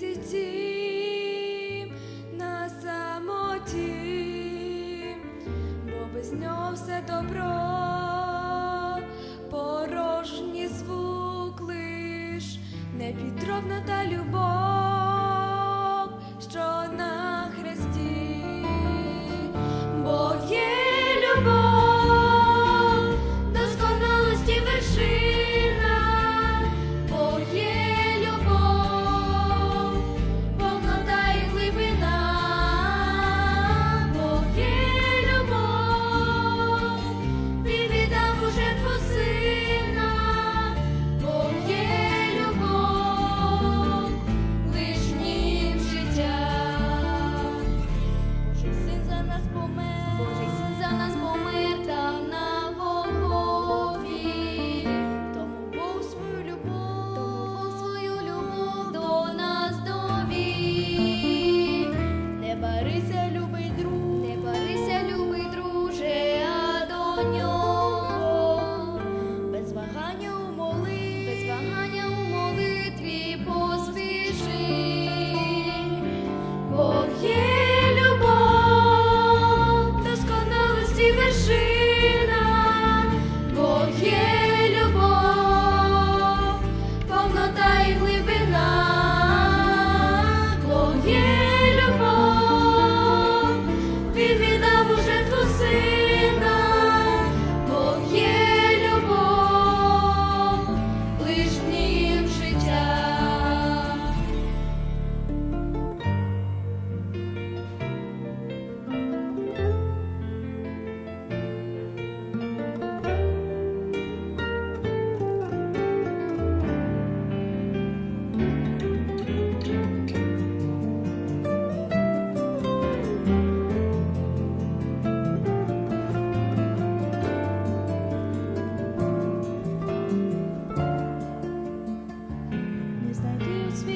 світі тім на самоті, бо без нього все добро, порожні звук лиш, непідробна та любов.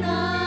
night.